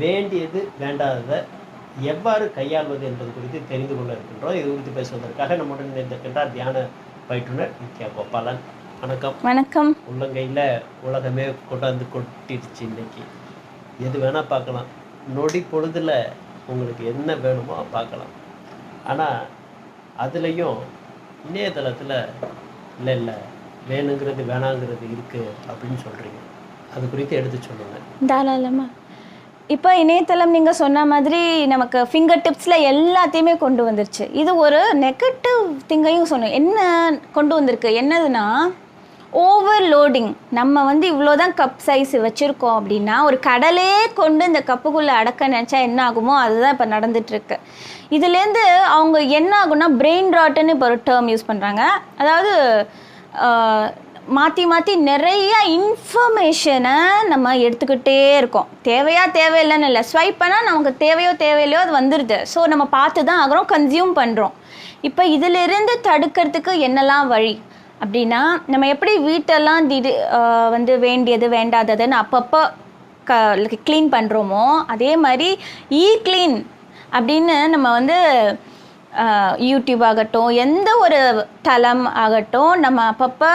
வேண்டியது வேண்டாததை எவ்வாறு கையாள்வது என்பது குறித்து தெரிந்து கொள்ள இருக்கின்றோம். இது குறித்து பேசுவதற்காக நம்முடன் இணைந்திருக்கின்றார் தியான பயிற்றுனர் நித்யா கோபாலன். வணக்கம். வணக்கம். உள்ளங்கையில் உலகமே கொண்டாந்து கொட்டிடுச்சு இன்னைக்கு. எது வேணால் பார்க்கலாம். நொடி பொழுதில் உங்களுக்கு என்ன வேணுமோ பார்க்கலாம். ஆனால் அதுலேயும் இணையதளத்தில் இல்லை இல்லை வேணுங்கிறது வேணாங்கிறது இருக்குது அப்படின்னு சொல்கிறீங்க அது குறித்து எடுத்து சொல்லுங்கள் தாராளமா. இப்போ இணையதளம் நீங்கள் சொன்ன மாதிரி நமக்கு ஃபிங்கர் டிப்ஸில் எல்லாத்தையுமே கொண்டு வந்துருச்சு. இது ஒரு நெகட்டிவ் திங்கையும் சொன்னோம் என்ன கொண்டு வந்திருக்கு? என்னதுன்னா ஓவர்லோடிங் நம்ம வந்து இவ்வளோ தான் கப் சைஸ் வச்சுருக்கோம் அப்படின்னா ஒரு கடலே கொண்டு இந்த கப்புக்குள்ளே அடக்க நினச்சா என்ன ஆகுமோ அதுதான் இப்போ நடந்துகிட்ருக்கு இதுலேருந்து அவங்க என்ன ஆகும்னா பிரெயின் ராட்டுன்னு இப்போ ஒரு டேர்ம் யூஸ் பண்ணுறாங்க அதாவது மாற்றி மாற்றி நிறைய இன்ஃபர்மேஷனை நம்ம எடுத்துக்கிட்டே இருக்கோம். தேவையா தேவையில்லைன்னு இல்லை. ஸ்வைப் பண்ணால் நமக்கு தேவையோ தேவையில்லையோ அது வந்துடுது ஸோ நம்ம பார்த்து தான் ஆகிறோம் கன்சியூம் பண்ணுறோம் இப்போ இதிலிருந்து தடுக்கிறதுக்கு என்னெல்லாம் வழி? அப்படின்னா நம்ம எப்படி வீட்டெல்லாம் திடு வந்து வேண்டியது வேண்டாததுன்னு அப்பப்போ க க்ளீன் பண்ணுறோமோ அதே மாதிரி இ க்ளீன் அப்படின்னு நம்ம வந்து யூடியூப் ஆகட்டும் எந்த ஒரு தளம் ஆகட்டும் நம்ம அப்பப்போ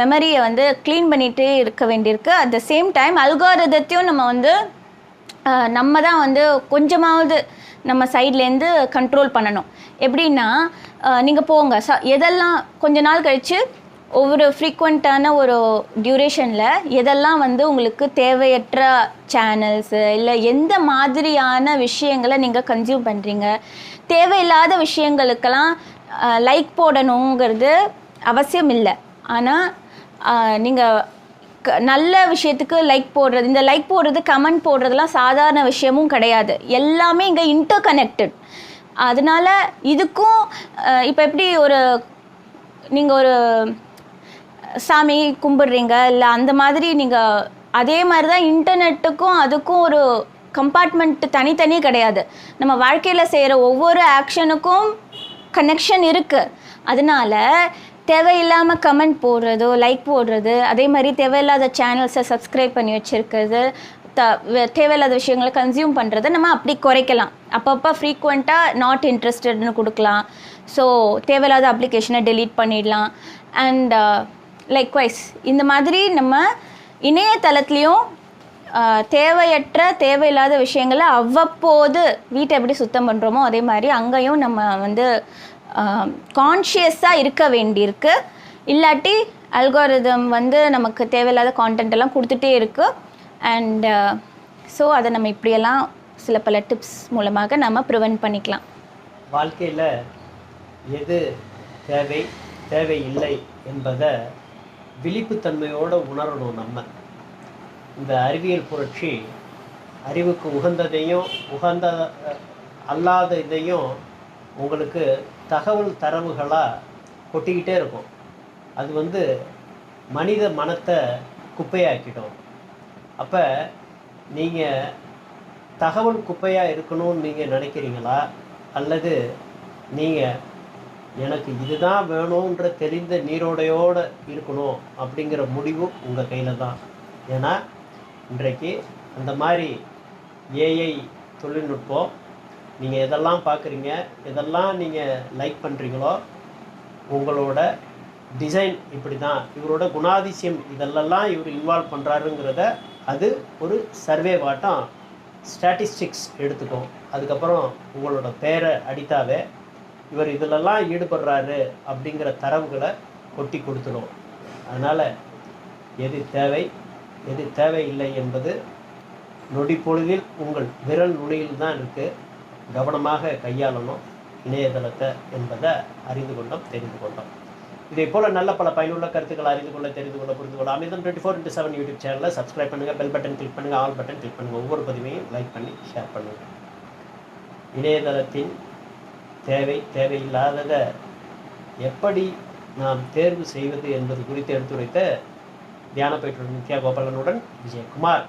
மெமரியை வந்து க்ளீன் பண்ணிகிட்டே இருக்க வேண்டியிருக்கு. அட் த சேம் டைம் அல்காரதத்தையும் நம்ம வந்து நம்ம தான் வந்து கொஞ்சமாவது நம்ம சைட்லேருந்து கண்ட்ரோல் பண்ணணும். எப்படின்னா நீங்கள் போங்க. ச எதெல்லாம் கொஞ்ச நாள் கழித்து ஒவ்வொரு ஃப்ரீக்வெண்ட்டான ஒரு டியூரேஷனில் எதெல்லாம் வந்து உங்களுக்கு தேவையற்ற சேனல்ஸு இல்லை எந்த மாதிரியான விஷயங்களை நீங்கள் கன்சியூம் பண்ணுறீங்க தேவையில்லாத விஷயங்களுக்கெல்லாம் லைக் போடணுங்கிறது அவசியம் இல்லை. ஆனால் நீங்கள் க நல்ல விஷயத்துக்கு லைக் போடுறது இந்த லைக் போடுறது கமெண்ட் போடுறதுலாம் சாதாரண விஷயமும் கிடையாது. எல்லாமே இங்கே இன்டர் கனெக்டட் அதனால் இதுக்கும் இப்போ எப்படி ஒரு நீங்கள் ஒரு சாமி கும்பிடுறீங்க? இல்லை அந்த மாதிரி நீங்கள் அதே மாதிரி தான் இன்டர்நெட்டுக்கும் அதுக்கும் ஒரு கம்பார்ட்மெண்ட் தனித்தனி கிடையாது. நம்ம வாழ்க்கையில் செய்கிற ஒவ்வொரு ஆக்ஷனுக்கும் கனெக்ஷன் இருக்குது அதனால தேவையில்லாமல் கமெண்ட் போடுறதோ லைக் போடுறது அதே மாதிரி தேவையில்லாத சேனல்ஸை சப்ஸ்கிரைப் பண்ணி வச்சுருக்கிறது த தேவையில்லாத விஷயங்களை கன்சியூம் பண்ணுறதை நம்ம அப்படி குறைக்கலாம். அப்பப்போ ஃப்ரீக்வெண்ட்டாக நாட் இன்ட்ரெஸ்டட்னு கொடுக்கலாம். ஸோ தேவையில்லாத அப்ளிகேஷனை டெலீட் பண்ணிடலாம். அண்ட் லைக்வைஸ் இந்த மாதிரி நம்ம இணையதளத்துலேயும் தேவையற்ற தேவையில்லாத விஷயங்களை அவ்வப்போது வீட்டை எப்படி சுத்தம் பண்ணுறோமோ அதே மாதிரி அங்கேயும் நம்ம வந்து கான்ஷியஸாக இருக்க வேண்டியிருக்கு. இல்லாட்டி அல்காரிதம் வந்து நமக்கு தேவையில்லாத கான்டென்ட் எல்லாம் கொடுத்துட்டே இருக்குது அண்ட் ஸோ அதை நம்ம இப்படியெல்லாம் சில பல டிப்ஸ் மூலமாக நம்ம ப்ரிவென்ட் பண்ணிக்கலாம். வாழ்க்கையில் எது தேவை தேவையில்லை என்பதை விழிப்புத்தன்மையோடு உணரணும் நம்ம. இந்த அறிவியல் புரட்சி அறிவுக்கு உகந்ததையும் உகந்த அல்லாத இதையும் உங்களுக்கு தகவல் தரவுகளாக கொட்டிக்கிட்டே இருக்கும். அது வந்து மனித மனத்தை குப்பையாக்கிடும். அப்போ நீங்கள் தகவல் குப்பையாக இருக்கணும்னு நீங்கள் நினைக்கிறீங்களா? அல்லது நீங்கள் எனக்கு இதுதான் வேணுன்ற தெரிந்த நீரோடையோடு இருக்கணும் அப்படிங்கிற முடிவு உங்கள் கையில் தான். ஏன்னா இன்றைக்கு அந்த மாதிரி ஏஐ தொழில்நுட்பம் நீங்கள் எதெல்லாம் பார்க்குறீங்க எதெல்லாம் நீங்கள் லைக் பண்ணுறீங்களோ உங்களோட டிசைன் இப்படி தான் இவரோட குணாதிசயம் இதெல்லாம் இவர் இன்வால்வ் பண்ணுறாருங்கிறத அது ஒரு சர்வே வாட்டம் ஸ்டாட்டிஸ்டிக்ஸ் எடுத்துக்கும். அதுக்கப்புறம் உங்களோட பேரை அடித்தாவே இவர் இதிலெல்லாம் ஈடுபடுறாரு அப்படிங்கிற தரவுகளை கொட்டி கொடுத்துடும். அதனால் எது தேவை எது தேவையில்லை என்பது நொடி பொழுதில் உங்கள் விரல் நுனியில் தான் இருக்குது கவனமாக கையாளணும் இணையதளத்தை என்பதை அறிந்து கொண்டோம் தெரிந்து கொண்டோம். இதே போல் நல்ல பல பயனுள்ள கருத்துக்களை அறிந்து கொள்ள தெரிந்து கொள்ள புரிந்து கொள்ள Amirtham twenty four into seven YouTube சேனலை சப்ஸ்கிரைப் பண்ணுங்கள் பெல் பட்டன் கிளிக் பண்ணுங்கள் ஆல் பட்டன் கிளிக் பண்ணுங்கள் ஒவ்வொரு பதிவையும் லைக் பண்ணி ஷேர் பண்ணுங்கள் இணையதளத்தின் தேவை தேவையில்லாததை எப்படி நாம் தேர்வு செய்வது என்பது குறித்து எடுத்துரைத்த தியான பயிற்றுடன் நித்யா கோபாலனுடன் விஜயகுமார்.